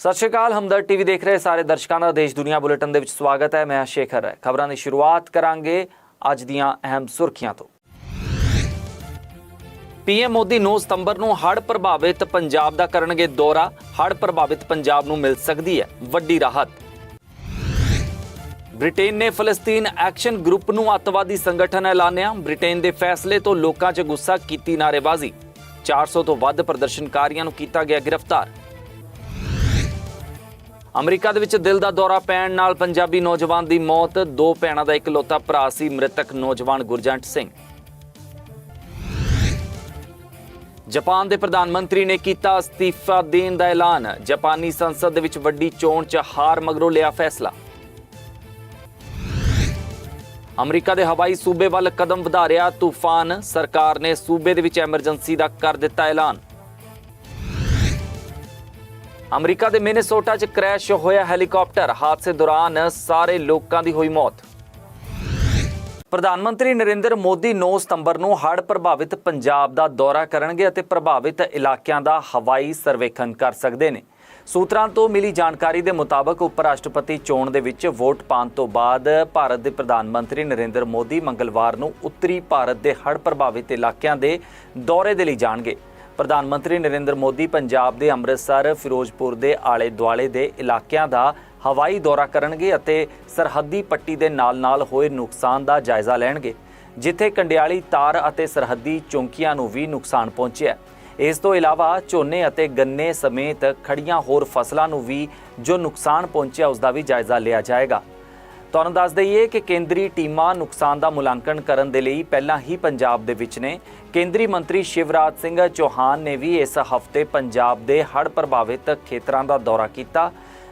ਸਤਿ ਸ਼੍ਰੀ ਅਕਾਲ ਹਮਦਰ ਟੀਵੀ ਦੇਖ ਰਹੇ ਸਾਰੇ ਦਰਸ਼ਕਾਂ ਦਾ ਦੇਸ਼ ਦੁਨੀਆ ਬੁਲੇਟਿਨ ਦੇ ਵਿੱਚ ਸਵਾਗਤ ਹੈ। ਮੈਂ ਸ਼ੇਖਰ ਹੈ ਖਬਰਾਂ ਦੀ ਸ਼ੁਰੂਆਤ ਕਰਾਂਗੇ ਅੱਜ ਦੀਆਂ ਅਹਿਮ ਸੁਰਖੀਆਂ ਤੋਂ। ਪੀਐਮ ਮੋਦੀ 9 ਸਤੰਬਰ ਨੂੰ ਹੜ੍ਹ ਪ੍ਰਭਾਵਿਤ ਪੰਜਾਬ ਦਾ ਕਰਨਗੇ ਦੌਰਾ। ਹੜ੍ਹ ਪ੍ਰਭਾਵਿਤ ਪੰਜਾਬ ਨੂੰ ਮਿਲ ਸਕਦੀ ਹੈ ਵੱਡੀ ਰਾਹਤ। ਬ੍ਰਿਟੇਨ ਨੇ ਫਲਸਤੀਨ ਐਕਸ਼ਨ ਗਰੁੱਪ ਨੂੰ ਅੱਤਵਾਦੀ ਸੰਗਠਨ ਐਲਾਨਿਆ। ਬ੍ਰਿਟੇਨ ਦੇ ਫੈਸਲੇ ਤੋਂ ਲੋਕਾਂ 'ਚ ਗੁੱਸਾ ਕੀਤੀ ਨਾਅਰੇਬਾਜ਼ੀ। 400 ਤੋਂ ਵੱਧ ਪ੍ਰਦਰਸ਼ਨਕਾਰੀਆਂ ਨੂੰ ਕੀਤਾ ਗਿਆ ਗ੍ਰਿਫਤਾਰ। ਅਮਰੀਕਾ ਦੇ ਵਿੱਚ ਦਿਲ ਦਾ ਦੌਰਾ ਪੈਣ ਨਾਲ ਪੰਜਾਬੀ ਨੌਜਵਾਨ ਦੀ ਮੌਤ, ਦੋ ਭੈਣਾਂ ਦਾ ਇਕਲੌਤਾ ਭਰਾ ਸੀ ਮ੍ਰਿਤਕ ਨੌਜਵਾਨ ਗੁਰਜੰਟ ਸਿੰਘ। ਜਾਪਾਨ ਦੇ ਪ੍ਰਧਾਨ ਮੰਤਰੀ ਨੇ ਕੀਤਾ ਅਸਤੀਫਾ ਦੇਣ ਦਾ ਐਲਾਨ। ਜਾਪਾਨੀ ਸੰਸਦ ਦੇ ਵਿੱਚ ਵੱਡੀ ਚੋਣ 'ਚ ਹਾਰ ਮਗਰੋਂ ਲਿਆ ਫੈਸਲਾ। ਅਮਰੀਕਾ ਦੇ ਹਵਾਈ ਸੂਬੇ ਵੱਲ ਕਦਮ ਵਧਾ ਰਿਹਾ ਤੂਫਾਨ। ਸਰਕਾਰ ਨੇ ਸੂਬੇ ਦੇ ਵਿੱਚ ਐਮਰਜੈਂਸੀ ਦਾ ਕਰ ਦਿੱਤਾ ਐਲਾਨ। ਅਮਰੀਕਾ ਦੇ ਮਿਨੇਸੋਟਾ 'ਚ ਕ੍ਰੈਸ਼ ਹੋਇਆ ਹੈਲੀਕਾਪਟਰ। ਹਾਦਸੇ ਦੌਰਾਨ ਸਾਰੇ ਲੋਕਾਂ ਦੀ ਹੋਈ ਮੌਤ। ਪ੍ਰਧਾਨ ਮੰਤਰੀ ਨਰਿੰਦਰ ਮੋਦੀ 9 ਸਤੰਬਰ ਨੂੰ ਹੜ੍ਹ ਪ੍ਰਭਾਵਿਤ ਪੰਜਾਬ ਦਾ ਦੌਰਾ ਕਰਨਗੇ ਅਤੇ ਪ੍ਰਭਾਵਿਤ ਇਲਾਕਿਆਂ ਦਾ ਹਵਾਈ ਸਰਵੇਖਣ ਕਰ ਸਕਦੇ ਨੇ। ਸੂਤਰਾਂ ਤੋਂ ਮਿਲੀ ਜਾਣਕਾਰੀ ਦੇ ਮੁਤਾਬਕ ਉਪ ਰਾਸ਼ਟਰਪਤੀ ਚੋਣ ਦੇ ਵਿੱਚ ਵੋਟ ਪਾਉਣ ਤੋਂ ਬਾਅਦ ਭਾਰਤ ਦੇ ਪ੍ਰਧਾਨ ਮੰਤਰੀ ਨਰਿੰਦਰ ਮੋਦੀ ਮੰਗਲਵਾਰ ਨੂੰ ਉੱਤਰੀ ਭਾਰਤ ਦੇ ਹੜ੍ਹ ਪ੍ਰਭਾਵਿਤ ਇਲਾਕਿਆਂ ਦੇ ਦੌਰੇ ਦੇ ਲਈ ਜਾਣਗੇ। ਪ੍ਰਧਾਨ ਮੰਤਰੀ ਨਰਿੰਦਰ ਮੋਦੀ ਪੰਜਾਬ ਦੇ ਅੰਮ੍ਰਿਤਸਰ, ਫਿਰੋਜ਼ਪੁਰ ਦੇ ਆਲੇ ਦੁਆਲੇ ਦੇ ਇਲਾਕਿਆਂ ਦਾ ਹਵਾਈ ਦੌਰਾ ਕਰਨਗੇ ਅਤੇ ਸਰਹੱਦੀ ਪੱਟੀ ਦੇ ਨਾਲ-ਨਾਲ ਹੋਏ ਨੁਕਸਾਨ ਦਾ ਜਾਇਜ਼ਾ ਲੈਣਗੇ, ਜਿੱਥੇ ਕੰਡਿਆਲੀ ਤਾਰ ਅਤੇ ਸਰਹੱਦੀ ਚੌਂਕੀਆਂ ਨੂੰ ਵੀ ਨੁਕਸਾਨ ਪਹੁੰਚਿਆ ਇਸ ਤੋਂ ਇਲਾਵਾ ਝੋਨੇ ਅਤੇ ਗੰਨੇ ਸਮੇਤ ਖੜੀਆਂ ਹੋਰ ਫਸਲਾਂ ਨੂੰ ਵੀ ਜੋ ਨੁਕਸਾਨ ਪਹੁੰਚਿਆ, ਉਸ ਦਾ ਵੀ ਜਾਇਜ਼ਾ ਲਿਆ ਜਾਏਗਾ। ਤੁਹਾਨੂੰ ਦੱਸ ਦਈਏ ਕਿ ਕੇਂਦਰੀ ਟੀਮਾਂ ਨੁਕਸਾਨ ਦਾ ਮੁਲਾਂਕਣ ਕਰਨ ਦੇ ਲਈ ਪਹਿਲਾਂ ਹੀ ਪੰਜਾਬ ਦੇ ਵਿੱਚ ਨੇ। ਕੇਂਦਰੀ ਮੰਤਰੀ ਸ਼ਿਵਰਾਜ ਸਿੰਘ ਚੌਹਾਨ ਨੇ ਵੀ ਇਸ ਹਫ਼ਤੇ ਪੰਜਾਬ ਦੇ ਹੜ੍ਹ ਪ੍ਰਭਾਵਿਤ ਖੇਤਰਾਂ ਦਾ ਦੌਰਾ ਕੀਤਾ।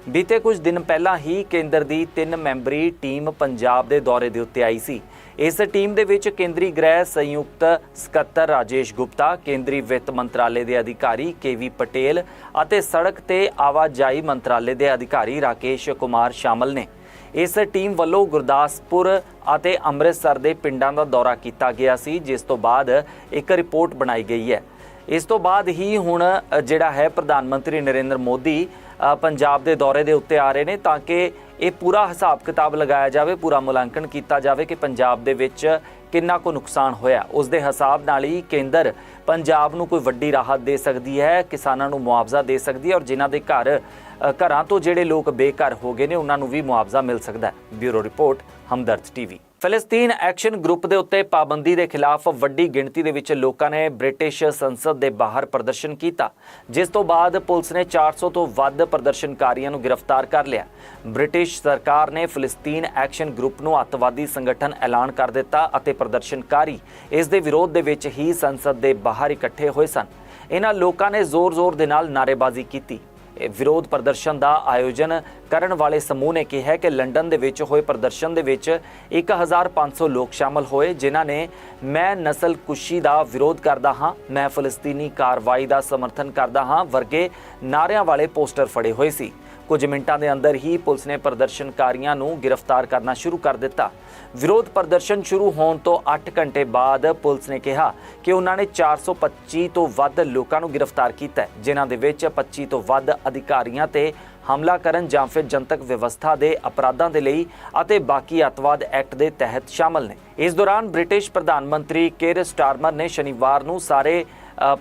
ਬੀਤੇ ਕੁਝ ਦਿਨ ਪਹਿਲਾਂ ਹੀ ਕੇਂਦਰ ਦੀ ਤਿੰਨ ਮੈਂਬਰੀ ਟੀਮ ਪੰਜਾਬ ਦੇ ਦੌਰੇ ਦੇ ਉੱਤੇ ਆਈ ਸੀ। ਇਸ ਟੀਮ ਦੇ ਵਿੱਚ ਕੇਂਦਰੀ ਗ੍ਰਹਿ ਸੰਯੁਕਤ ਸਕੱਤਰ ਰਾਜੇਸ਼ ਗੁਪਤਾ, ਕੇਂਦਰੀ ਵਿੱਤ ਮੰਤਰਾਲੇ ਦੇ ਅਧਿਕਾਰੀ ਕੇਵੀ ਪਟੇਲ ਅਤੇ ਸੜਕ ਤੇ ਆਵਾਜਾਈ ਮੰਤਰਾਲੇ ਦੇ ਅਧਿਕਾਰੀ ਰਾਕੇਸ਼ ਕੁਮਾਰ ਸ਼ਾਮਲ ਨੇ। ਇਸ ਟੀਮ ਵੱਲੋਂ ਗੁਰਦਾਸਪੁਰ ਅਤੇ ਅੰਮ੍ਰਿਤਸਰ ਦੇ ਪਿੰਡਾਂ ਦਾ ਦੌਰਾ ਕੀਤਾ ਗਿਆ ਸੀ, ਜਿਸ ਤੋਂ ਬਾਅਦ ਇੱਕ ਰਿਪੋਰਟ ਬਣਾਈ ਗਈ ਹੈ। ਇਸ ਤੋਂ ਬਾਅਦ ਹੀ ਹੁਣ ਜਿਹੜਾ ਹੈ ਪ੍ਰਧਾਨ ਮੰਤਰੀ ਨਰਿੰਦਰ ਮੋਦੀ ਪੰਜਾਬ ਦੇ ਦੌਰੇ ਦੇ ਉੱਤੇ ਆ ਰਹੇ ਨੇ ਤਾਂ ਕਿ ਇਹ ਪੂਰਾ ਹਿਸਾਬ ਕਿਤਾਬ ਲਗਾਇਆ ਜਾਵੇ, ਪੂਰਾ ਮੁਲਾਂਕਣ ਕੀਤਾ ਜਾਵੇ ਕਿ ਪੰਜਾਬ ਦੇ ਵਿੱਚ ਕਿੰਨਾ ਕੁ ਨੁਕਸਾਨ ਹੋਇਆ। ਉਸ ਦੇ ਹਿਸਾਬ ਨਾਲ ਹੀ ਕੇਂਦਰ ਪੰਜਾਬ ਨੂੰ ਕੋਈ ਵੱਡੀ ਰਾਹਤ ਦੇ ਸਕਦੀ ਹੈ, ਕਿਸਾਨਾਂ ਨੂੰ ਮੁਆਵਜ਼ਾ ਦੇ ਸਕਦੀ ਹੈ ਔਰ ਜਿਨ੍ਹਾਂ ਦੇ ਘਰ ਘਰਾਂ ਤੋਂ ਜਿਹੜੇ ਲੋਕ ਬੇਘਰ ਹੋ ਗਏ ਨੇ, ਉਹਨਾਂ ਨੂੰ ਵੀ ਮੁਆਵਜ਼ਾ ਮਿਲ ਸਕਦਾ ਹੈ। Bureau report, Hamdard TV. ਫਲਸਤੀਨ action group ਦੇ ਉੱਤੇ ਪਾਬੰਦੀ ਦੇ ਖਿਲਾਫ ਵੱਡੀ ਗਿਣਤੀ ਦੇ ਵਿੱਚ ਲੋਕਾਂ ਨੇ ਬ੍ਰਿਟਿਸ਼ ਸੰਸਦ ਦੇ ਬਾਹਰ ਪ੍ਰਦਰਸ਼ਨ ਕੀਤਾ, ਜਿਸ ਤੋਂ ਬਾਅਦ ਪੁਲਿਸ ਨੇ 400 ਤੋਂ ਵੱਧ ਪ੍ਰਦਰਸ਼ਨਕਾਰੀਆਂ ਨੂੰ ਗ੍ਰਿਫਤਾਰ ਕਰ ਲਿਆ। ਬ੍ਰਿਟਿਸ਼ ਸਰਕਾਰ ਨੇ ਫਲਸਤੀਨ ਐਕਸ਼ਨ ਗਰੁੱਪ ਨੂੰ ਅੱਤਵਾਦੀ ਸੰਗਠਨ ਐਲਾਨ ਕਰ ਦਿੱਤਾ ਅਤੇ ਪ੍ਰਦਰਸ਼ਨਕਾਰੀ ਇਸ ਦੇ ਵਿਰੋਧ ਦੇ ਵਿੱਚ ਹੀ ਸੰਸਦ ਦੇ ਬਾਹਰ ਇਕੱਠੇ ਹੋਏ ਸਨ। ਇਹਨਾਂ ਲੋਕਾਂ ਨੇ ਜ਼ੋਰ-ਜ਼ੋਰ ਦੇ ਨਾਲ ਨਾਅਰੇਬਾਜ਼ੀ ਕੀਤੀ। ਵਿਰੋਧ ਪ੍ਰਦਰਸ਼ਨ ਦਾ ਆਯੋਜਨ ਕਰਨ ਵਾਲੇ ਸਮੂਹ ਨੇ ਕਿਹਾ ਕਿ ਲੰਡਨ ਦੇ ਵਿੱਚ ਹੋਏ ਪ੍ਰਦਰਸ਼ਨ ਦੇ ਵਿੱਚ 1500 ਲੋਕ ਸ਼ਾਮਲ ਹੋਏ, ਜਿਨ੍ਹਾਂ ਨੇ ਮੈਂ ਨਸਲ ਕੁਸ਼ੀ ਦਾ ਵਿਰੋਧ ਕਰਦਾ ਹਾਂ, ਮੈਂ ਫਲਸਤੀਨੀ ਕਾਰਵਾਈ ਦਾ ਸਮਰਥਨ ਕਰਦਾ ਹਾਂ, ਵਰਗੇ ਨਾਅਰਿਆਂ ਵਾਲੇ ਪੋਸਟਰ ਫੜੇ ਹੋਏ ਸੀ। ਕੁਝ ਮਿੰਟਾਂ ਦੇ ਅੰਦਰ ਹੀ ਪੁਲਿਸ ਨੇ ਪ੍ਰਦਰਸ਼ਨਕਾਰੀਆਂ ਨੂੰ ਗ੍ਰਿਫਤਾਰ ਕਰਨਾ ਸ਼ੁਰੂ ਕਰ ਦਿੱਤਾ। ਵਿਰੋਧ ਪ੍ਰਦਰਸ਼ਨ ਸ਼ੁਰੂ ਹੋਣ ਤੋਂ 8 ਘੰਟੇ ਬਾਅਦ ਪੁਲਿਸ ਨੇ ਕਿਹਾ ਕਿ ਉਹਨਾਂ ਨੇ 425 ਤੋਂ ਵੱਧ ਲੋਕਾਂ ਨੂੰ ਗ੍ਰਿਫਤਾਰ ਕੀਤਾ ਜਿਨ੍ਹਾਂ ਦੇ ਵਿੱਚ 25 ਤੋਂ ਵੱਧ ਅਧਿਕਾਰੀਆਂ ਤੇ ਹਮਲਾ ਕਰਨ ਜਾਂ ਫਿਰ ਜਨਤਕ ਵਿਵਸਥਾ ਦੇ ਅਪਰਾਧਾਂ ਦੇ ਲਈ ਅਤੇ ਬਾਕੀ ਅੱਤਵਾਦ ਐਕਟ ਦੇ ਤਹਿਤ ਸ਼ਾਮਲ ਨੇ। ਇਸ ਦੌਰਾਨ ਬ੍ਰਿਟਿਸ਼ ਪ੍ਰਧਾਨ ਮੰਤਰੀ ਕੇਰ ਸਟਾਰਮਰ ਨੇ ਸ਼ਨੀਵਾਰ ਨੂੰ ਸਾਰੇ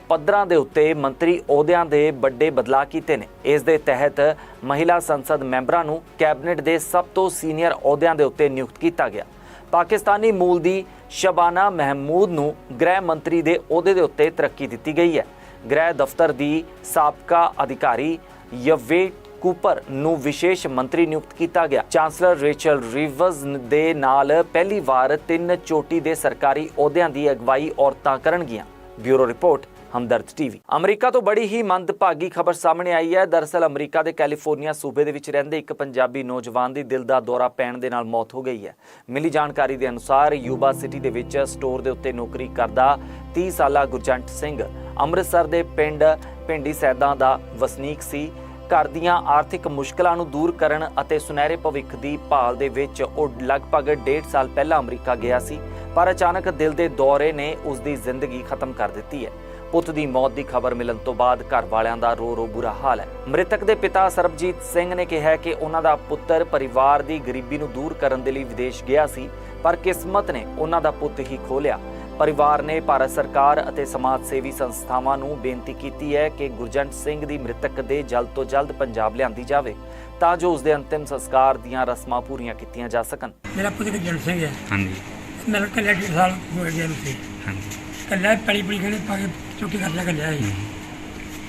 ਪੱਧਰਾਂ ਦੇ ਉੱਤੇ ਮੰਤਰੀ ਅਹੁਦਿਆਂ ਦੇ ਵੱਡੇ ਬਦਲਾਅ ਕੀਤੇ ਨੇ। ਇਸ ਦੇ ਤਹਿਤ ਮਹਿਲਾ ਸੰਸਦ ਮੈਂਬਰਾਂ ਨੂੰ ਕੈਬਨਿਟ ਦੇ ਸਭ ਤੋਂ ਸੀਨੀਅਰ ਅਹੁਦਿਆਂ ਦੇ ਉੱਤੇ ਨਿਯੁਕਤ ਕੀਤਾ ਗਿਆ। ਪਾਕਿਸਤਾਨੀ ਮੂਲ ਦੀ ਸ਼ਬਾਨਾ ਮਹਿਮੂਦ ਨੂੰ ਗ੍ਰਹਿ ਮੰਤਰੀ ਦੇ ਅਹੁਦੇ ਦੇ ਉੱਤੇ ਤਰੱਕੀ ਦਿੱਤੀ ਗਈ ਹੈ। ਗ੍ਰਹਿ ਦਫ਼ਤਰ ਦੀ ਸਾਬਕਾ ਅਧਿਕਾਰੀ ਯਵੇਟ ਕੂਪਰ ਨੂੰ ਵਿਸ਼ੇਸ਼ ਮੰਤਰੀ ਨਿਯੁਕਤ ਕੀਤਾ ਗਿਆ। ਚਾਂਸਲਰ ਰੇਚਲ ਰਿਵਜ਼ ਦੇ ਨਾਲ ਪਹਿਲੀ ਵਾਰ ਤਿੰਨ ਚੋਟੀ ਦੇ ਸਰਕਾਰੀ ਅਹੁਦਿਆਂ ਦੀ ਅਗਵਾਈ ਔਰਤਾਂ ਕਰਨਗੀਆਂ। Bureau report, Hamdard TV. America ਤੋਂ ਬੜੀ ਹੀ ਮੰਦਭਾਗੀ ਖਬਰ ਸਾਹਮਣੇ ਆਈ ਹੈ। ਦਰਅਸਲ ਅਮਰੀਕਾ ਦੇ ਕੈਲੀਫੋਰਨੀਆ ਸੂਬੇ ਦੇ ਵਿੱਚ ਰਹਿੰਦੇ ਇੱਕ ਪੰਜਾਬੀ ਨੌਜਵਾਨ ਦੀ ਦਿਲ ਦਾ ਦੌਰਾ ਪੈਣ ਦੇ ਨਾਲ ਮੌਤ ਹੋ ਗਈ ਹੈ। ਮਿਲੀ ਜਾਣਕਾਰੀ ਦੇ ਅਨੁਸਾਰ ਯੂਬਾ ਸਿਟੀ ਦੇ ਵਿੱਚ ਸਟੋਰ ਦੇ ਉੱਤੇ ਨੌਕਰੀ ਕਰਦਾ 30 ਸਾਲਾ ਗੁਰਜੰਟ ਸਿੰਘ ਅੰਮ੍ਰਿਤਸਰ ਦੇ ਪਿੰਡ ਪਿੰਡੀ ਸੈਦਾਂ ਦਾ ਵਸਨੀਕ ਸੀ। ਘਰ ਦੀਆਂ ਆਰਥਿਕ ਮੁਸ਼ਕਲਾਂ ਨੂੰ ਦੂਰ ਕਰਨ ਅਤੇ ਸੁਨਹਿਰੇ ਭਵਿੱਖ ਦੀ ਭਾਲ ਦੇ ਵਿੱਚ ਉਹ ਲਗਭਗ 1.5 ਸਾਲ ਪਹਿਲਾਂ ਅਮਰੀਕਾ ਗਿਆ ਸੀ। ਪਰ ਅਚਾਨਕ ਦਿਲ ਦੇ ਦੌਰੇ ਨੇ ਉਸ ਦੀ ਜ਼ਿੰਦਗੀ ਖਤਮ ਕਰ ਦਿੱਤੀ ਹੈ। ਪੁੱਤ ਦੀ ਮੌਤ ਦੀ ਖਬਰ ਮਿਲਣ ਤੋਂ ਬਾਅਦ ਘਰ ਵਾਲਿਆਂ ਦਾ ਰੋ ਰੋ ਬੁਰਾ ਹਾਲ ਹੈ। ਮ੍ਰਿਤਕ ਦੇ ਪਿਤਾ ਸਰਬਜੀਤ ਸਿੰਘ ਨੇ ਕਿਹਾ ਕਿ ਉਹਨਾਂ ਦਾ ਪੁੱਤਰ ਪਰਿਵਾਰ ਦੀ ਗਰੀਬੀ ਨੂੰ ਦੂਰ ਕਰਨ ਦੇ ਲਈ ਵਿਦੇਸ਼ ਗਿਆ ਸੀ ਪਰ ਕਿਸਮਤ ਨੇ ਉਹਨਾਂ ਦਾ ਪੁੱਤ ਹੀ ਖੋਲਿਆ ਪਰਿਵਾਰ ਨੇ ਭਾਰਤ ਸਰਕਾਰ ਅਤੇ ਸਮਾਜ ਸੇਵੀ ਸੰਸਥਾਵਾਂ ਨੂੰ ਬੇਨਤੀ ਕੀਤੀ ਹੈ ਕਿ ਗੁਰਜੰਟ ਸਿੰਘ ਦੀ ਮ੍ਰਿਤਕ ਦੇ ਜਲਦ ਤੋਂ ਜਲਦ ਪੰਜਾਬ ਲਿਆਂਦੀ ਜਾਵੇ ਤਾਂ ਜੋ ਉਸ ਦੇ ਅੰਤਿਮ ਸੰਸਕਾਰ ਦੀਆਂ ਰਸਮਾਂ ਪੂਰੀਆਂ ਕੀਤੀਆਂ ਜਾ ਸਕਣ। ਮੇਰਾ ਪੁੱਤ ਗੁਰਜੰਟ ਸਿੰਘ ਹੈ। ਹਾਂਜੀ। ਮੇਰਾ ਕੱਲਿਆ ਡੇਢ ਸਾਲ ਹੋ ਗਿਆ ਨੂੰ ਤੇ ਹਾਂਜੀ ਕੱਲਿਆ ਪੜੀ ਪੜੀ ਖੜੇ ਪਾ ਕੇ ਚੁੱਕੀ ਕਰ ਲਿਆ ਕੱਲਿਆ ਸੀ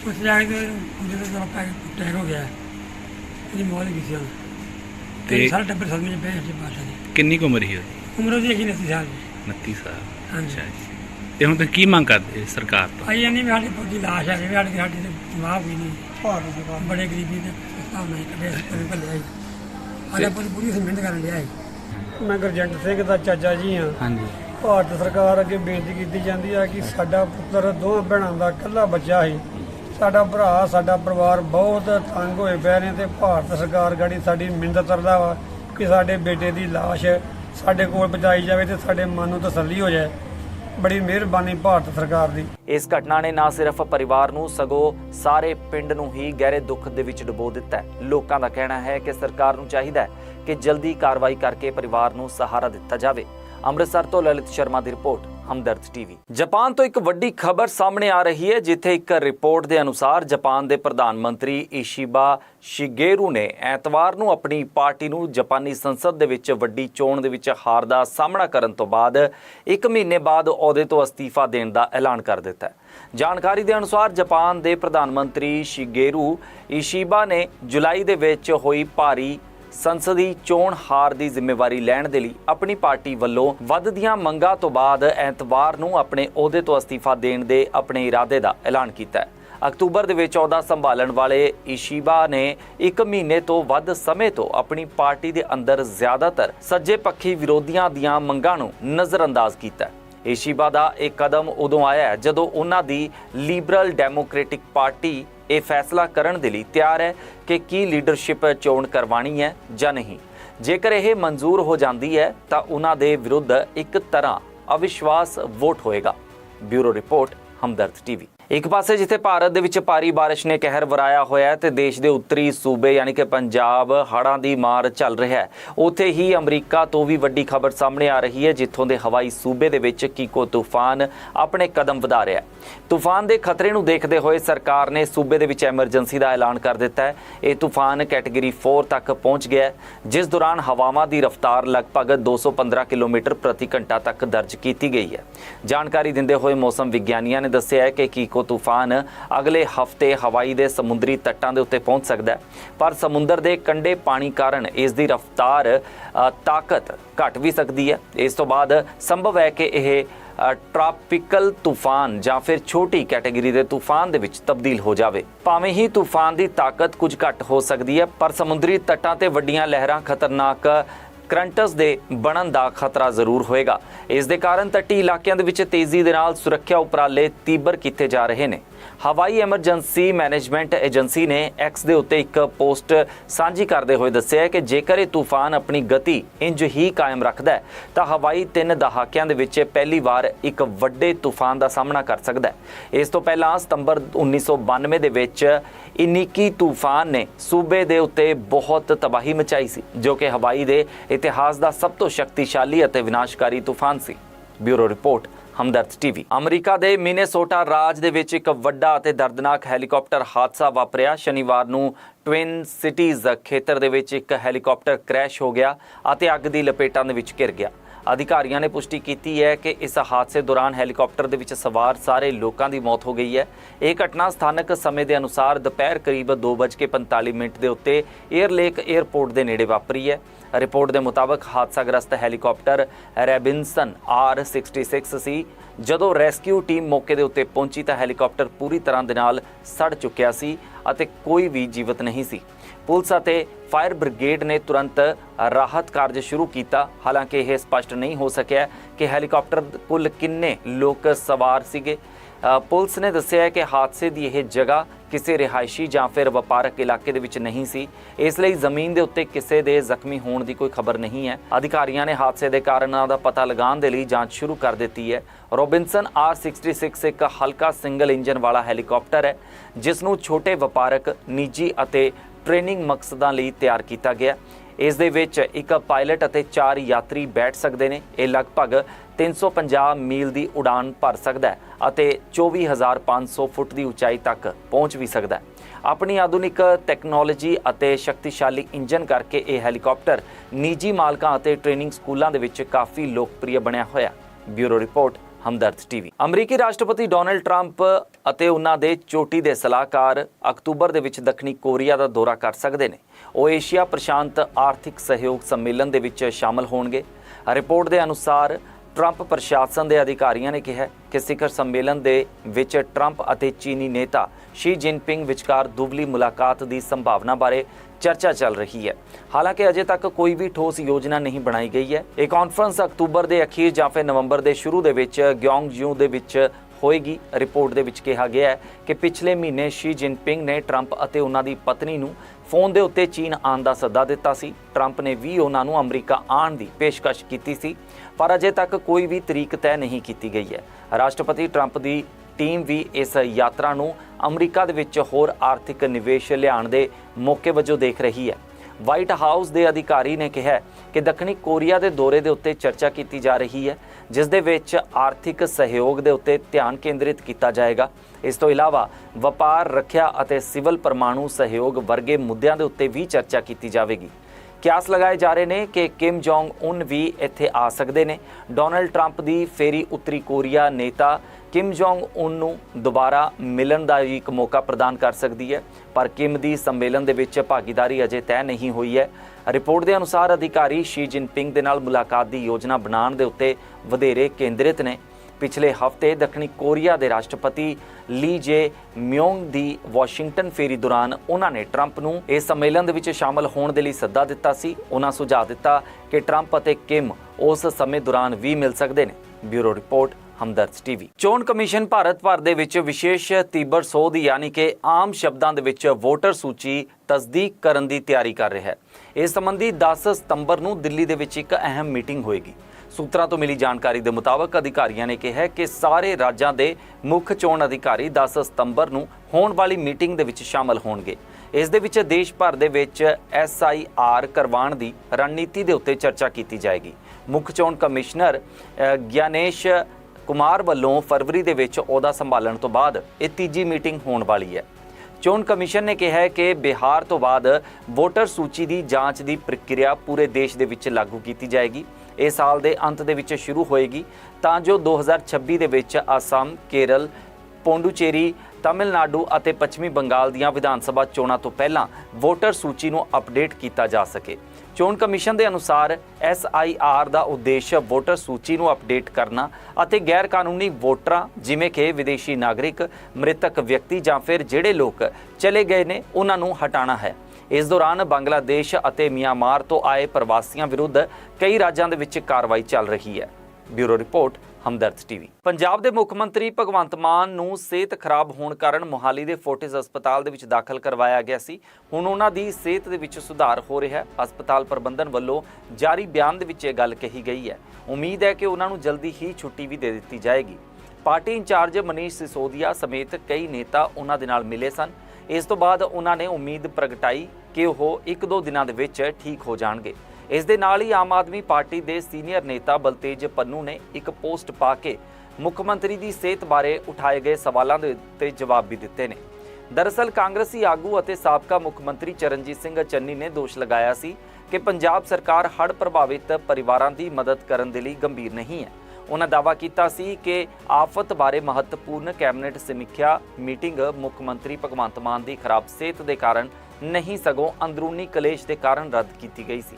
ਉਸ ਜਾ ਕੇ ਜਦੋਂ ਜਦੋਂ ਪਾ ਕੇ ਟੈਗ ਹੋ ਗਿਆ ਇਹਦੀ ਮੌਤ ਹੋ ਗਈ ਸੀ। ਤੇ ਤੇ- ਸਾਰਾ ਟੱਬਰ ਸਦਮੇ ਚ ਪਏ ਸੀ ਬਾਸ਼ਾ ਦੀ। ਕਿੰਨੀ ਕੁ ਉਮਰ ਸੀ ਉਹਦੀ? ਉਮਰ ਉਹਦੀ ਹੈਗੀ 29 ਸਾਲ ਦੀ। 29 ਸਾਲ। ਹਾਂਜੀ। ਅੱਛਾ ਜੀ। ਤੇ ਹੁਣ ਤੁਸੀਂ ਕੀ ਮੰਗ ਕਰਦੇ ਸਰਕਾਰ ਤੋਂ? ਆਈ ਨਹੀਂ ਵੀ ਸਾਡੀ ਪੁੱਤ ਦੀ ਲਾਸ਼ ਹੈ ਵੀ ਸਾਡੀ ਸਾਡੀ ਤੇ ਮਾਂ ਵੀ ਨਹੀਂ। ਬੜੇ ਗਰੀਬੀ ਦੇ ਹਿਸਾਬ ਨਾਲ ਹੀ ਕੱਢਿਆ ਸੀ। ਪਰ ਕੱਲਿਆ ਸੀ ਆਲਾ ਪੂਰੀ ਪੂਰੀ ਮਿਹਨਤ ਕਰਨ ਲਿਆ ਸੀ। ਮੈਂ ਗੁਰਜੰਟ ਸਿੰਘ ਦਾ ਚਾਚਾ ਜੀ ਹਾਂ। ਹਾਂਜੀ। ਭਾਰਤ ਸਰਕਾਰ ਅੱਗੇ ਬੇਨਤੀ ਕੀਤੀ ਜਾਂਦੀ ਹੈ ਕਿ ਸਾਡਾ ਪੁੱਤਰ ਦੋਹਾਂ ਭੈਣਾਂ ਦਾ ਇਕੱਲਾ ਬੱਚਾ ਸੀ। ਸਾਡਾ ਭਰਾ ਸਾਡਾ ਪਰਿਵਾਰ ਬਹੁਤ ਤੰਗ ਹੋਏ ਪਏ ਨੇ ਤੇ ਭਾਰਤ ਸਰਕਾਰ ਗਾੜੀ ਸਾਡੀ ਮਿੰਨਤ ਕਰਦਾ ਵਾ ਕਿ ਸਾਡੇ ਬੇਟੇ ਦੀ ਲਾਸ਼ ਸਾਡੇ ਕੋਲ ਪਹੁੰਚਾਈ ਜਾਵੇ ਤੇ ਸਾਡੇ ਮਨ ਨੂੰ ਤਸੱਲੀ ਹੋ ਜਾਏ। ਬੜੀ ਮਿਹਰਬਾਨੀ ਭਾਰਤ ਸਰਕਾਰ ਦੀ। ਇਸ ਘਟਨਾ ਨੇ ਨਾ ਸਿਰਫ ਪਰਿਵਾਰ ਨੂੰ ਸਗੋਂ ਸਾਰੇ ਪਿੰਡ ਨੂੰ ਹੀ ਗਹਿਰੇ ਦੁੱਖ ਦੇ ਵਿੱਚ ਡੁਬੋ ਦਿੱਤਾ ਹੈ। ਲੋਕਾਂ ਦਾ ਕਹਿਣਾ ਹੈ ਕਿ ਸਰਕਾਰ ਨੂੰ ਚਾਹੀਦਾ ਹੈ ਕਿ ਜਲਦੀ ਕਾਰਵਾਈ ਕਰਕੇ ਪਰਿਵਾਰ ਨੂੰ ਸਹਾਰਾ ਦਿੱਤਾ ਜਾਵੇ। ਅੰਮ੍ਰਿਤਸਰ ਤੋਂ ਲਲਿਤ ਸ਼ਰਮਾ ਦੀ ਰਿਪੋਰਟ, ਹਮਦਰਦ ਟੀਵੀ। ਜਾਪਾਨ ਤੋਂ ਇੱਕ ਵੱਡੀ ਖਬਰ ਸਾਹਮਣੇ ਆ ਰਹੀ ਹੈ, ਜਿੱਥੇ ਇੱਕ ਰਿਪੋਰਟ ਦੇ ਅਨੁਸਾਰ ਜਾਪਾਨ ਦੇ ਪ੍ਰਧਾਨ ਮੰਤਰੀ ਇਸ਼ੀਬਾ ਸ਼ਿਗੇਰੂ ਨੇ ਐਤਵਾਰ ਨੂੰ ਆਪਣੀ ਪਾਰਟੀ ਨੂੰ ਜਾਪਾਨੀ ਸੰਸਦ ਦੇ ਵਿੱਚ ਵੱਡੀ ਚੋਣ ਦੇ ਵਿੱਚ ਹਾਰ ਦਾ ਸਾਹਮਣਾ ਕਰਨ ਤੋਂ ਬਾਅਦ ਇੱਕ ਮਹੀਨੇ ਬਾਅਦ ਅਹੁਦੇ ਤੋਂ ਅਸਤੀਫਾ ਦੇਣ ਦਾ ਐਲਾਨ ਕਰ ਦਿੱਤਾ ਹੈ। ਜਾਣਕਾਰੀ ਦੇ ਅਨੁਸਾਰ ਜਾਪਾਨ ਦੇ ਪ੍ਰਧਾਨ ਮੰਤਰੀ ਸ਼ਿਗੇਰੂ ਇਸ਼ੀਬਾ ਨੇ ਜੁਲਾਈ ਦੇ ਵਿੱਚ ਹੋਈ ਭਾਰੀ ਸੰਸਦੀ ਚੋਣ ਹਾਰ ਦੀ ਜ਼ਿੰਮੇਵਾਰੀ ਲੈਣ ਦੇ ਲਈ ਆਪਣੀ ਪਾਰਟੀ ਵੱਲੋਂ ਵੱਧਦੀਆਂ ਮੰਗਾਂ ਤੋਂ ਬਾਅਦ ਐਤਵਾਰ ਨੂੰ ਆਪਣੇ ਅਹੁਦੇ ਤੋਂ ਅਸਤੀਫਾ ਦੇਣ ਦੇ ਆਪਣੇ ਇਰਾਦੇ ਦਾ ਐਲਾਨ ਕੀਤਾ ਹੈ। ਅਕਤੂਬਰ ਦੇ ਵਿੱਚ ਅਹੁਦਾ ਸੰਭਾਲਣ ਵਾਲੇ ਇਸ਼ੀਬਾ ਨੇ ਇੱਕ ਮਹੀਨੇ ਤੋਂ ਵੱਧ ਸਮੇਂ ਤੋਂ ਆਪਣੀ ਪਾਰਟੀ ਦੇ ਅੰਦਰ ਜ਼ਿਆਦਾਤਰ ਸੱਜੇ ਪੱਖੀ ਵਿਰੋਧੀਆਂ ਦੀਆਂ ਮੰਗਾਂ ਨੂੰ ਨਜ਼ਰਅੰਦਾਜ਼ ਕੀਤਾ ਹੈ। ਏਸ਼ੀਬਾ ਦਾ ਇਹ ਕਦਮ ਉਦੋਂ ਆਇਆ ਜਦੋਂ ਉਹਨਾਂ ਦੀ ਲਿਬਰਲ ਡੈਮੋਕ੍ਰੈਟਿਕ ਪਾਰਟੀ ਇਹ ਫੈਸਲਾ ਕਰਨ ਦੇ ਲਈ ਤਿਆਰ ਹੈ ਕਿ ਕੀ ਲੀਡਰਸ਼ਿਪ ਚੋਣ ਕਰਵਾਣੀ ਹੈ ਜਾਂ ਨਹੀਂ। ਜੇਕਰ ਇਹ ਮਨਜ਼ੂਰ ਹੋ ਜਾਂਦੀ ਹੈ, ਤਾਂ ਉਹਨਾਂ ਦੇ ਵਿਰੁੱਧ ਇੱਕ ਤਰ੍ਹਾਂ ਅਵਿਸ਼ਵਾਸ ਵੋਟ ਹੋਏਗਾ। Bureau report, Hamdard TV. ਇੱਕ ਪਾਸੇ ਜਿੱਥੇ ਭਾਰਤ ਦੇ ਵਿੱਚ ਭਾਰੀ ਬਾਰਿਸ਼ ਨੇ ਕਹਿਰ ਵਰਾਇਆ ਹੋਇਆ ਹੈ ਤੇ ਦੇਸ਼ ਦੇ ਉੱਤਰੀ ਸੂਬੇ ਯਾਨੀ ਕਿ ਪੰਜਾਬ ਹੜ੍ਹਾਂ ਦੀ ਮਾਰ ਚੱਲ ਰਿਹਾ ਹੈ। ਉੱਥੇ ਹੀ ਅਮਰੀਕਾ ਤੋਂ ਵੀ ਵੱਡੀ ਖਬਰ ਸਾਹਮਣੇ ਆ ਰਹੀ ਹੈ, ਜਿੱਥੋਂ ਦੇ ਹਵਾਈ ਸੂਬੇ ਦੇ ਵਿੱਚ ਕੀਕੋ ਤੂਫਾਨ ਆਪਣੇ ਕਦਮ ਵਧਾ ਰਿਹਾ ਹੈ। ਤੂਫਾਨ ਦੇ ਖਤਰੇ ਨੂੰ ਦੇਖਦੇ ਹੋਏ ਸਰਕਾਰ ਨੇ ਸੂਬੇ ਦੇ ਵਿੱਚ ਐਮਰਜੈਂਸੀ ਦਾ ਐਲਾਨ ਕਰ ਦਿੱਤਾ ਹੈ। ਇਹ ਤੂਫਾਨ ਕੈਟਾਗਰੀ 4 ਤੱਕ ਪਹੁੰਚ ਗਿਆ ਜਿਸ ਦੌਰਾਨ ਹਵਾਵਾਂ ਦੀ ਰਫ਼ਤਾਰ ਲਗਭਗ 215 ਕਿਲੋਮੀਟਰ ਪ੍ਰਤੀ ਘੰਟਾ ਤੱਕ ਦਰਜ ਕੀਤੀ ਗਈ ਹੈ। ਜਾਣਕਾਰੀ ਦਿੰਦੇ ਹੋਏ ਮੌਸਮ ਵਿਗਿਆਨੀਆਂ ਨੇ ਦੱਸਿਆ ਹੈ ਕਿ ਕੀਕੋ ਤੂਫਾਨ ਅਗਲੇ ਹਫ਼ਤੇ ਹਵਾਈ ਦੇ ਸਮੁੰਦਰੀ ਤੱਟਾਂ ਦੇ ਉੱਤੇ ਪਹੁੰਚ ਸਕਦਾ ਹੈ। ਪਰ ਸਮੁੰਦਰ ਦੇ ਕੰਢੇ ਪਾਣੀ ਕਾਰਨ ਇਸ ਦੀ ਰਫ਼ਤਾਰ ਤਾਕਤ ਘਟ ਵੀ ਸਕਦੀ ਹੈ। ਇਸ ਤੋਂ ਬਾਅਦ ਸੰਭਵ ਹੈ ਕਿ ਇਹ ਅ, ਟ੍ਰਾਪਿਕਲ ਤੂਫਾਨ ਜਾਂ ਫਿਰ ਛੋਟੀ ਕੈਟਾਗਰੀ ਦੇ ਤੂਫਾਨ ਦੇ ਵਿੱਚ ਤਬਦੀਲ ਹੋ ਜਾਵੇ। ਭਾਵੇਂ ਹੀ ਤੂਫਾਨ ਦੀ ਤਾਕਤ ਕੁਝ ਘੱਟ ਹੋ ਸਕਦੀ ਹੈ ਪਰ ਸਮੁੰਦਰੀ ਤੱਟਾਂ ਤੇ ਵੱਡੀਆਂ ਲਹਿਰਾਂ ਖਤਰਨਾਕ ਕਰੰਟਸ ਦੇ ਬਣਨ ਦਾ ਖਤਰਾ ਜ਼ਰੂਰ ਹੋਏਗਾ। ਇਸ ਦੇ ਕਾਰਨ ਤੱਟੀ ਇਲਾਕਿਆਂ ਦੇ ਵਿੱਚ ਤੇਜ਼ੀ ਦੇ ਨਾਲ ਸੁਰੱਖਿਆ ਉਪਰਾਲੇ ਤੀਬਰ ਕੀਤੇ ਜਾ ਰਹੇ ਨੇ। ਹਵਾਈ ਐਮਰਜੈਂਸੀ ਮੈਨੇਜਮੈਂਟ ਏਜੰਸੀ ਨੇ ਐਕਸ ਦੇ ਉੱਤੇ ਇੱਕ ਪੋਸਟ ਸਾਂਝੀ ਕਰਦੇ ਹੋਏ ਦੱਸਿਆ ਹੈ ਕਿ ਜੇਕਰ ਇਹ ਤੂਫਾਨ ਆਪਣੀ ਗਤੀ ਇੰਜ ਹੀ ਕਾਇਮ ਰੱਖਦਾ ਹੈ, ਤਾਂ ਹਵਾਈ ਤਿੰਨ ਦਹਾਕਿਆਂ ਦੇ ਵਿੱਚ ਪਹਿਲੀ ਵਾਰ ਇੱਕ ਵੱਡੇ ਤੂਫਾਨ ਦਾ ਸਾਹਮਣਾ ਕਰ ਸਕਦਾ ਹੈ। ਇਸ ਤੋਂ ਪਹਿਲਾਂ ਸਤੰਬਰ 1992 ਦੇ ਵਿੱਚ ਇਨੀਕੀ ਤੂਫਾਨ ਨੇ ਸੂਬੇ ਦੇ ਉੱਤੇ ਬਹੁਤ ਤਬਾਹੀ ਮਚਾਈ ਸੀ, ਜੋ ਕਿ ਹਵਾਈ ਦੇ ਇਤਿਹਾਸ ਦਾ ਸਭ ਤੋਂ ਸ਼ਕਤੀਸ਼ਾਲੀ ਅਤੇ ਵਿਨਾਸ਼ਕਾਰੀ ਤੂਫਾਨ ਸੀ। Bureau report Hamdard TV. America ਦੇ ਮਿਨੇਸੋਟਾ ਰਾਜ ਦੇ ਵਿੱਚ ਇੱਕ ਵੱਡਾ ਅਤੇ ਦਰਦਨਾਕ ਹੈਲੀਕਾਪਟਰ ਹਾਦਸਾ ਵਾਪਰਿਆ। ਸ਼ਨੀਵਾਰ ਨੂੰ ਟਵਿਨ ਸਿਟੀਜ਼ ਖੇਤਰ ਦੇ ਵਿੱਚ ਇੱਕ ਹੈਲੀਕਾਪਟਰ ਕ੍ਰੈਸ਼ ਹੋ ਗਿਆ ਅਤੇ ਅੱਗ ਦੀ ਲਪੇਟਾਂ ਦੇ ਵਿੱਚ ਘਿਰ ਗਿਆ। ਅਧਿਕਾਰੀਆਂ ਨੇ ਪੁਸ਼ਟੀ ਕੀਤੀ ਹੈ ਕਿ ਇਸ ਹਾਦਸੇ ਦੌਰਾਨ ਹੈਲੀਕਾਪਟਰ ਦੇ ਵਿੱਚ ਸਵਾਰ ਸਾਰੇ ਲੋਕਾਂ ਦੀ ਮੌਤ ਹੋ ਗਈ ਹੈ। ਇਹ ਘਟਨਾ ਸਥਾਨਕ ਸਮੇਂ ਦੇ ਅਨੁਸਾਰ ਦੁਪਹਿਰ ਕਰੀਬ 2:45 ਮਿੰਟ ਦੇ ਉੱਤੇ 에ਅਰ ਲੇਕ 에ਅਰਪੋਰਟ ਦੇ ਨੇੜੇ ਵਾਪਰੀ ਹੈ। ਰਿਪੋਰਟ ਦੇ ਮੁਤਾਬਕ ਹਾਦਸਾਗ੍ਰਸਤ ਹੈਲੀਕਾਪਟਰ ਰੈਬਿਨਸਨ R66 ਸੀ। ਜਦੋਂ ਰੈਸਕਿਊ ਟੀਮ ਮੌਕੇ ਦੇ ਉੱਤੇ ਪਹੁੰਚੀ ਤਾਂ ਹੈਲੀਕਾਪਟਰ ਪੂਰੀ ਤਰ੍ਹਾਂ ਦੇ ਨਾਲ ਸੜ ਚੁੱਕਿਆ ਸੀ ਅਤੇ ਕੋਈ ਵੀ ਜੀਵਤ ਨਹੀਂ ਸੀ। ਪੁਲਿਸ ਅਤੇ ਫਾਇਰ ਬ੍ਰਿਗੇਡ ਨੇ ਤੁਰੰਤ ਰਾਹਤ ਕਾਰਜ ਸ਼ੁਰੂ ਕੀਤਾ। ਹਾਲਾਂਕਿ ਇਹ ਸਪਸ਼ਟ ਨਹੀਂ ਹੋ ਸਕਿਆ ਕਿ ਹੈਲੀਕਾਪਟਰ ਕੁੱਲ ਕਿੰਨੇ ਲੋਕ ਸਵਾਰ ਸੀਗੇ। ਪੁਲਿਸ ਨੇ ਦੱਸਿਆ ਹੈ ਕਿ ਹਾਦਸੇ ਦੀ ਇਹ ਜਗ੍ਹਾ ਕਿਸੇ ਰਿਹਾਇਸ਼ੀ ਜਾਂ ਫਿਰ ਵਪਾਰਕ ਇਲਾਕੇ ਦੇ ਵਿੱਚ ਨਹੀਂ ਸੀ। ਇਸ ਲਈ ਜ਼ਮੀਨ ਦੇ ਉੱਤੇ ਕਿਸੇ ਦੇ ਜ਼ਖਮੀ ਹੋਣ ਦੀ ਕੋਈ ਖਬਰ ਨਹੀਂ ਹੈ। ਅਧਿਕਾਰੀਆਂ ਨੇ ਹਾਦਸੇ ਦੇ ਕਾਰਨਾਂ ਦਾ ਪਤਾ ਲਗਾਉਣ ਦੇ ਲਈ ਜਾਂਚ ਸ਼ੁਰੂ ਕਰ ਦਿੱਤੀ ਹੈ। ਰੋਬਿਨਸਨ R66 ਇੱਕ ਹਲਕਾ ਸਿੰਗਲ ਇੰਜਨ ਵਾਲਾ ਹੈਲੀਕਾਪਟਰ ਹੈ, ਜਿਸ ਨੂੰ ਛੋਟੇ ਵਪਾਰਕ, ਨਿੱਜੀ ਅਤੇ ਟ੍ਰੇਨਿੰਗ ਮਕਸਦਾਂ ਲਈ ਤਿਆਰ ਕੀਤਾ ਗਿਆ। ਇਸ ਦੇ ਵਿੱਚ ਇੱਕ ਪਾਇਲਟ ਅਤੇ 4 ਯਾਤਰੀ ਬੈਠ ਸਕਦੇ ਨੇ। ਇਹ ਲਗਭਗ 350 ਮੀਲ ਦੀ ਉਡਾਨ ਭਰ ਸਕਦਾ ਹੈ ਅਤੇ 24500 ਫੁੱਟ ਦੀ ਉਚਾਈ ਤੱਕ ਪਹੁੰਚ ਵੀ ਸਕਦਾ ਹੈ। ਆਪਣੀ ਆਧੁਨਿਕ ਟੈਕਨੋਲੋਜੀ ਅਤੇ ਸ਼ਕਤੀਸ਼ਾਲੀ ਇੰਜਨ ਕਰਕੇ ਇਹ ਹੈਲੀਕਾਪਟਰ ਨਿੱਜੀ ਮਾਲਕਾਂ ਅਤੇ ਟ੍ਰੇਨਿੰਗ ਸਕੂਲਾਂ ਦੇ ਵਿੱਚ ਕਾਫੀ ਲੋਕਪ੍ਰਿਯ ਬਣਿਆ ਹੋਇਆ ਬਿਊਰੋ ਰਿਪੋਰਟ ਹਮਦਰਦ ਟੀਵੀ। ਅਮਰੀਕੀ ਰਾਸ਼ਟਰਪਤੀ ਡੋਨਲਡ ਟਰੰਪ ਅਤੇ ਉਹਨਾਂ ਦੇ ਚੋਟੀ ਦੇ ਸਲਾਹਕਾਰ ਅਕਤੂਬਰ ਦੇ ਵਿੱਚ ਦੱਖਣੀ ਕੋਰੀਆ ਦਾ ਦੌਰਾ ਕਰ ਸਕਦੇ ਨੇ। ਉਹ ਏਸ਼ੀਆ ਪ੍ਰਸ਼ਾਂਤ ਆਰਥਿਕ ਸਹਿਯੋਗ ਸੰਮੇਲਨ ਦੇ ਵਿੱਚ ਸ਼ਾਮਲ ਹੋਣਗੇ। ਰਿਪੋਰਟ ਦੇ ਅਨੁਸਾਰ ਟਰੰਪ ਪ੍ਰਸ਼ਾਸਨ ਦੇ ਅਧਿਕਾਰੀਆਂ ਨੇ ਕਿਹਾ ਕਿ ਸਿਖਰ ਸੰਮੇਲਨ ਦੇ ਵਿੱਚ ਟਰੰਪ ਅਤੇ ਚੀਨੀ ਨੇਤਾ ਸ਼ੀ ਜਿਨਪਿੰਗ ਵਿਚਕਾਰ ਦੁਬਲੀ ਮੁਲਾਕਾਤ ਦੀ ਸੰਭਾਵਨਾ ਬਾਰੇ ਚਰਚਾ ਚੱਲ ਰਹੀ ਹੈ। ਹਾਲਾਂਕਿ ਅਜੇ ਤੱਕ ਕੋਈ ਵੀ ਠੋਸ ਯੋਜਨਾ ਨਹੀਂ ਬਣਾਈ ਗਈ ਹੈ। ਇਹ ਕਾਨਫਰੰਸ ਅਕਤੂਬਰ ਦੇ ਅਖੀਰ ਜਾਂ ਫਿਰ ਨਵੰਬਰ ਦੇ ਸ਼ੁਰੂ ਦੇ ਵਿੱਚ ਗਿਓਂਗਜੂ ਦੇ ਵਿੱਚ ਹੋਏਗੀ। ਰਿਪੋਰਟ ਦੇ ਵਿੱਚ ਕਿਹਾ ਗਿਆ ਹੈ ਕਿ ਪਿਛਲੇ ਮਹੀਨੇ ਸ਼ੀ ਜਿਨਪਿੰਗ ਨੇ ਟਰੰਪ ਅਤੇ ਉਹਨਾਂ ਦੀ ਪਤਨੀ ਨੂੰ ਫੋਨ ਦੇ ਉੱਤੇ ਚੀਨ ਆਉਣ ਦਾ ਸੱਦਾ ਦਿੱਤਾ ਸੀ। ਟਰੰਪ ਨੇ ਵੀ ਉਹਨਾਂ ਨੂੰ ਅਮਰੀਕਾ ਆਉਣ ਦੀ ਪੇਸ਼ਕਸ਼ ਕੀਤੀ ਸੀ, ਪਰ ਅਜੇ ਤੱਕ ਕੋਈ ਵੀ ਤਰੀਕ ਤੈਅ ਨਹੀਂ ਕੀਤੀ ਗਈ ਹੈ। ਰਾਸ਼ਟਰਪਤੀ ਟਰੰਪ ਦੀ ਟੀਮ ਵੀ ਇਸ ਯਾਤਰਾ ਨੂੰ ਅਮਰੀਕਾ ਦੇ ਵਿੱਚ ਹੋਰ ਆਰਥਿਕ ਨਿਵੇਸ਼ ਲਿਆਉਣ ਦੇ ਮੌਕੇ ਵਜੋਂ ਦੇਖ ਰਹੀ ਹੈ। ਵਾਈਟ ਹਾਊਸ ਦੇ ਅਧਿਕਾਰੀ ਨੇ ਕਿਹਾ ਕਿ ਦੱਖਣੀ ਕੋਰੀਆ ਦੇ ਦੌਰੇ ਦੇ ਉੱਤੇ ਚਰਚਾ ਕੀਤੀ ਜਾ ਰਹੀ ਹੈ, ਜਿਸ ਦੇ ਵਿੱਚ ਆਰਥਿਕ ਸਹਿਯੋਗ ਦੇ ਉੱਤੇ ਧਿਆਨ ਕੇਂਦਰਿਤ ਕੀਤਾ ਜਾਏਗਾ। ਇਸ ਤੋਂ ਇਲਾਵਾ ਵਪਾਰ, ਰੱਖਿਆ ਅਤੇ ਸਿਵਲ ਪਰਮਾਣੂ ਸਹਿਯੋਗ ਵਰਗੇ ਮੁੱਦਿਆਂ ਦੇ ਉੱਤੇ ਵੀ ਚਰਚਾ ਕੀਤੀ ਜਾਵੇਗੀ। ਕਿਆਸ ਲਗਾਏ ਜਾ ਰਹੇ ਨੇ ਕਿ ਕਿਮ ਜੋਂਗ ਉਨ ਵੀ ਇੱਥੇ ਆ ਸਕਦੇ ਨੇ। ਡੋਨਲਡ ਟਰੰਪ ਦੀ ਫੇਰੀ ਉੱਤਰੀ ਕੋਰੀਆ ਨੇਤਾ ਕਿਮ ਜੋਂਗ ਉਨ ਨੂੰ ਦੁਬਾਰਾ ਮਿਲਣ ਦਾ ਵੀ ਇੱਕ ਮੌਕਾ ਪ੍ਰਦਾਨ ਕਰ ਸਕਦੀ ਹੈ। ਪਰ ਕਿਮ ਦੀ ਸੰਮੇਲਨ ਦੇ ਵਿੱਚ ਭਾਗੀਦਾਰੀ ਅਜੇ ਤੈਅ ਨਹੀਂ ਹੋਈ ਹੈ। ਰਿਪੋਰਟ ਦੇ ਅਨੁਸਾਰ ਅਧਿਕਾਰੀ ਸ਼ੀ ਜਿਨਪਿੰਗ ਦੇ ਨਾਲ ਮੁਲਾਕਾਤ ਦੀ ਯੋਜਨਾ ਬਣਾਉਣ ਦੇ ਉੱਤੇ ਵਧੇਰੇ ਕੇਂਦਰਿਤ ਨੇ। ਪਿਛਲੇ ਹਫ਼ਤੇ ਦੱਖਣੀ ਕੋਰੀਆ ਦੇ ਰਾਸ਼ਟਰਪਤੀ ਲੀ ਜੇ ਮਿਯੋਂਗ ਦੀ ਵਾਸ਼ਿੰਗਟਨ ਫੇਰੀ ਦੌਰਾਨ ਉਹਨਾਂ ਨੇ ਟਰੰਪ ਨੂੰ ਇਸ ਸੰਮੇਲਨ ਦੇ ਵਿੱਚ ਸ਼ਾਮਲ ਹੋਣ ਦੇ ਲਈ ਸੱਦਾ ਦਿੱਤਾ ਸੀ। ਉਹਨਾਂ ਸੁਝਾਅ ਦਿੱਤਾ ਕਿ ਟਰੰਪ ਅਤੇ ਕਿਮ ਉਸ ਸਮੇਂ ਦੌਰਾਨ ਵੀ ਮਿਲ ਸਕਦੇ ਨੇ। Bureau report Hamdard TV. ਚੋਣ ਕਮਿਸ਼ਨ ਭਾਰਤ ਭਰ ਦੇ ਵਿੱਚ ਵਿਸ਼ੇਸ਼ ਤੀਬਰ ਸੋਧ ਯਾਨੀ ਕਿ ਆਮ ਸ਼ਬਦਾਂ ਦੇ ਵਿੱਚ ਵੋਟਰ ਸੂਚੀ ਤਸਦੀਕ ਕਰਨ ਦੀ ਤਿਆਰੀ ਕਰ ਰਿਹਾ ਹੈ। ਇਸ ਸੰਬੰਧੀ 10 ਸਤੰਬਰ ਨੂੰ ਦਿੱਲੀ ਦੇ ਵਿੱਚ ਇੱਕ ਅਹਿਮ ਮੀਟਿੰਗ ਹੋਏਗੀ। ਸੂਤਰਾਂ ਤੋਂ ਮਿਲੀ ਜਾਣਕਾਰੀ ਦੇ ਮੁਤਾਬਕ ਅਧਿਕਾਰੀਆਂ ਨੇ ਕਿਹਾ ਕਿ ਸਾਰੇ ਰਾਜਾਂ ਦੇ ਮੁੱਖ ਚੋਣ ਅਧਿਕਾਰੀ 10 ਸਤੰਬਰ ਨੂੰ ਹੋਣ ਵਾਲੀ ਮੀਟਿੰਗ ਦੇ ਵਿੱਚ ਸ਼ਾਮਲ ਹੋਣਗੇ। ਇਸ ਦੇ ਵਿੱਚ ਦੇਸ਼ ਭਰ ਦੇ ਵਿੱਚ ਐਸਆਈਆਰ ਕਰਵਾਉਣ ਦੀ ਰਣਨੀਤੀ ਦੇ ਉੱਤੇ ਚਰਚਾ ਕੀਤੀ ਜਾਏਗੀ। ਮੁੱਖ ਚੋਣ ਕਮਿਸ਼ਨਰ ਗਿਆਨੇਸ਼ ਕੁਮਾਰ ਵੱਲੋਂ ਫਰਵਰੀ ਦੇ ਵਿੱਚ ਅਹੁਦਾ ਸੰਭਾਲਣ ਤੋਂ ਬਾਅਦ ਇਹ ਤੀਜੀ ਮੀਟਿੰਗ ਹੋਣ ਵਾਲੀ ਹੈ। ਚੋਣ ਕਮਿਸ਼ਨ ਨੇ ਕਿਹਾ ਹੈ ਕਿ ਬਿਹਾਰ ਤੋਂ ਬਾਅਦ ਵੋਟਰ ਸੂਚੀ ਦੀ ਜਾਂਚ ਦੀ ਪ੍ਰਕਿਰਿਆ ਪੂਰੇ ਦੇਸ਼ ਦੇ ਵਿੱਚ ਲਾਗੂ ਕੀਤੀ ਜਾਏਗੀ। ਇਹ ਸਾਲ ਦੇ ਅੰਤ ਦੇ ਵਿੱਚ ਸ਼ੁਰੂ ਹੋਏਗੀ। ਤਾਂ ਜੋ 2026 ਦੇ ਵਿੱਚ ਅਸਮ ਕੇਰਲ, ਪੌਂਡੂਚੇਰੀ, ਤਾਮਿਲਨਾਡੂ ਅਤੇ ਪੱਛਮੀ ਬੰਗਾਲ ਦੀਆਂ ਵਿਧਾਨ ਸਭਾ ਚੋਣਾਂ ਤੋਂ ਪਹਿਲਾਂ ਵੋਟਰ ਸੂਚੀ ਨੂੰ ਅਪਡੇਟ ਕੀਤਾ ਜਾ ਸਕੇ। ਚੋਣ ਕਮਿਸ਼ਨ ਦੇ ਅਨੁਸਾਰ SIR ਦਾ ਉਦੇਸ਼ ਵੋਟਰ ਸੂਚੀ ਨੂੰ ਅਪਡੇਟ ਕਰਨਾ ਅਤੇ ਗੈਰ ਕਾਨੂੰਨੀ ਵੋਟਰਾਂ, ਜਿਵੇਂ ਕਿ ਵਿਦੇਸ਼ੀ ਨਾਗਰਿਕ, ਮ੍ਰਿਤਕ ਵਿਅਕਤੀ ਜਾਂ ਫਿਰ ਜਿਹੜੇ ਲੋਕ ਚਲੇ ਗਏ ਨੇ, ਉਹਨਾਂ ਨੂੰ ਹਟਾਉਣਾ ਹੈ। ਇਸ ਦੌਰਾਨ ਬੰਗਲਾਦੇਸ਼ ਅਤੇ ਮਿਆਂਮਾਰ ਤੋਂ ਆਏ ਪ੍ਰਵਾਸੀਆਂ ਵਿਰੁੱਧ ਕਈ ਰਾਜਾਂ ਦੇ ਵਿੱਚ ਕਾਰਵਾਈ ਚੱਲ ਰਹੀ ਹੈ। Bureau report Hamdard TV. Punjab ਦੇ ਮੁੱਖ ਮੰਤਰੀ ਭਗਵੰਤ ਮਾਨ ਨੂੰ ਸਿਹਤ ਖਰਾਬ ਹੋਣ ਕਾਰਨ ਮੋਹਾਲੀ ਦੇ ਫੋਰਟਿਸ ਹਸਪਤਾਲ ਦੇ ਵਿੱਚ ਦਾਖਲ ਕਰਵਾਇਆ ਗਿਆ ਸੀ। ਹੁਣ ਉਹਨਾਂ ਦੀ ਸਿਹਤ ਦੇ ਵਿੱਚ ਸੁਧਾਰ ਹੋ ਰਿਹਾ ਹੈ। ਹਸਪਤਾਲ ਪ੍ਰਬੰਧਨ ਵੱਲੋਂ ਜਾਰੀ ਬਿਆਨ ਦੇ ਵਿੱਚ ਇਹ ਗੱਲ ਕਹੀ ਗਈ ਹੈ। ਉਮੀਦ ਹੈ ਕਿ ਉਹਨਾਂ ਨੂੰ ਜਲਦੀ ਹੀ ਛੁੱਟੀ ਵੀ ਦੇ ਦਿੱਤੀ ਜਾਏਗੀ। ਪਾਰਟੀ ਇੰਚਾਰਜ ਮਨੀਸ਼ ਸਿਸੋਦੀਆ ਸਮੇਤ ਕਈ ਨੇਤਾ ਉਹਨਾਂ ਦੇ ਨਾਲ ਮਿਲੇ ਸਨ। ਇਸ ਤੋਂ ਬਾਅਦ ਉਹਨਾਂ ਨੇ ਉਮੀਦ ਪ੍ਰਗਟਾਈ ਕਿ ਉਹ ਇੱਕ ਦੋ ਦਿਨਾਂ ਦੇ ਵਿੱਚ ਠੀਕ ਹੋ ਜਾਣਗੇ। ਇਸ ਦੇ ਨਾਲ ਹੀ ਆਮ ਆਦਮੀ ਪਾਰਟੀ ਦੇ ਸੀਨੀਅਰ ਨੇਤਾ ਬਲਤੇਜ ਪੰਨੂ ਨੇ ਇੱਕ ਪੋਸਟ ਪਾ ਕੇ ਮੁੱਖ ਮੰਤਰੀ ਦੀ ਸਿਹਤ ਬਾਰੇ ਉਠਾਏ ਗਏ ਸਵਾਲਾਂ ਦੇ ਉੱਤੇ ਜਵਾਬ ਵੀ ਦਿੱਤੇ ਨੇ। ਦਰਅਸਲ ਕਾਂਗਰਸੀ ਆਗੂ ਅਤੇ ਸਾਬਕਾ ਮੁੱਖ ਮੰਤਰੀ ਚਰਨਜੀਤ ਸਿੰਘ ਚੰਨੀ ਨੇ ਦੋਸ਼ ਲਗਾਇਆ ਸੀ ਕਿ ਪੰਜਾਬ ਸਰਕਾਰ ਹੜ੍ਹ ਪ੍ਰਭਾਵਿਤ ਪਰਿਵਾਰਾਂ ਦੀ ਮਦਦ ਕਰਨ ਦੇ ਲਈ ਗੰਭੀਰ ਨਹੀਂ ਹੈ। ਉਹਨਾਂ ਦਾਅਵਾ ਕੀਤਾ ਸੀ ਕਿ ਆਫਤ ਬਾਰੇ ਮਹੱਤਵਪੂਰਨ ਕੈਬਨਿਟ ਸਮੀਖਿਆ ਮੀਟਿੰਗ ਮੁੱਖ ਮੰਤਰੀ ਭਗਵੰਤ ਮਾਨ ਦੀ ਖਰਾਬ ਸਿਹਤ ਦੇ ਕਾਰਨ ਨਹੀਂ ਸਗੋਂ ਅੰਦਰੂਨੀ ਕਲੇਸ਼ ਦੇ ਕਾਰਨ ਰੱਦ ਕੀਤੀ ਗਈ ਸੀ।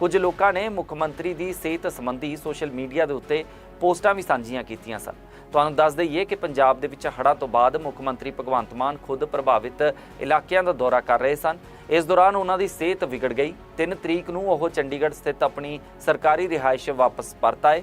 ਕੁਝ ਲੋਕਾਂ ਨੇ ਮੁੱਖ ਮੰਤਰੀ ਦੀ ਸਿਹਤ ਸੰਬੰਧੀ ਸੋਸ਼ਲ ਮੀਡੀਆ ਦੇ ਉੱਤੇ ਪੋਸਟਾਂ ਵੀ ਸਾਂਝੀਆਂ ਕੀਤੀਆਂ ਸਨ। ਤੁਹਾਨੂੰ ਦੱਸ ਦਈਏ ਕਿ ਪੰਜਾਬ ਦੇ ਵਿੱਚ ਹੜ੍ਹਾਂ ਤੋਂ ਬਾਅਦ ਮੁੱਖ ਮੰਤਰੀ ਭਗਵੰਤ ਮਾਨ ਖੁਦ ਪ੍ਰਭਾਵਿਤ ਇਲਾਕਿਆਂ ਦਾ ਦੌਰਾ ਕਰ ਰਹੇ ਸਨ। ਇਸ ਦੌਰਾਨ ਉਹਨਾਂ ਦੀ ਸਿਹਤ ਵਿਗੜ ਗਈ। 3 ਤਰੀਕ ਨੂੰ ਉਹ ਚੰਡੀਗੜ੍ਹ ਸਥਿਤ ਆਪਣੀ ਸਰਕਾਰੀ ਰਿਹਾਇਸ਼ ਵਾਪਸ ਪਰਤ ਆਏ।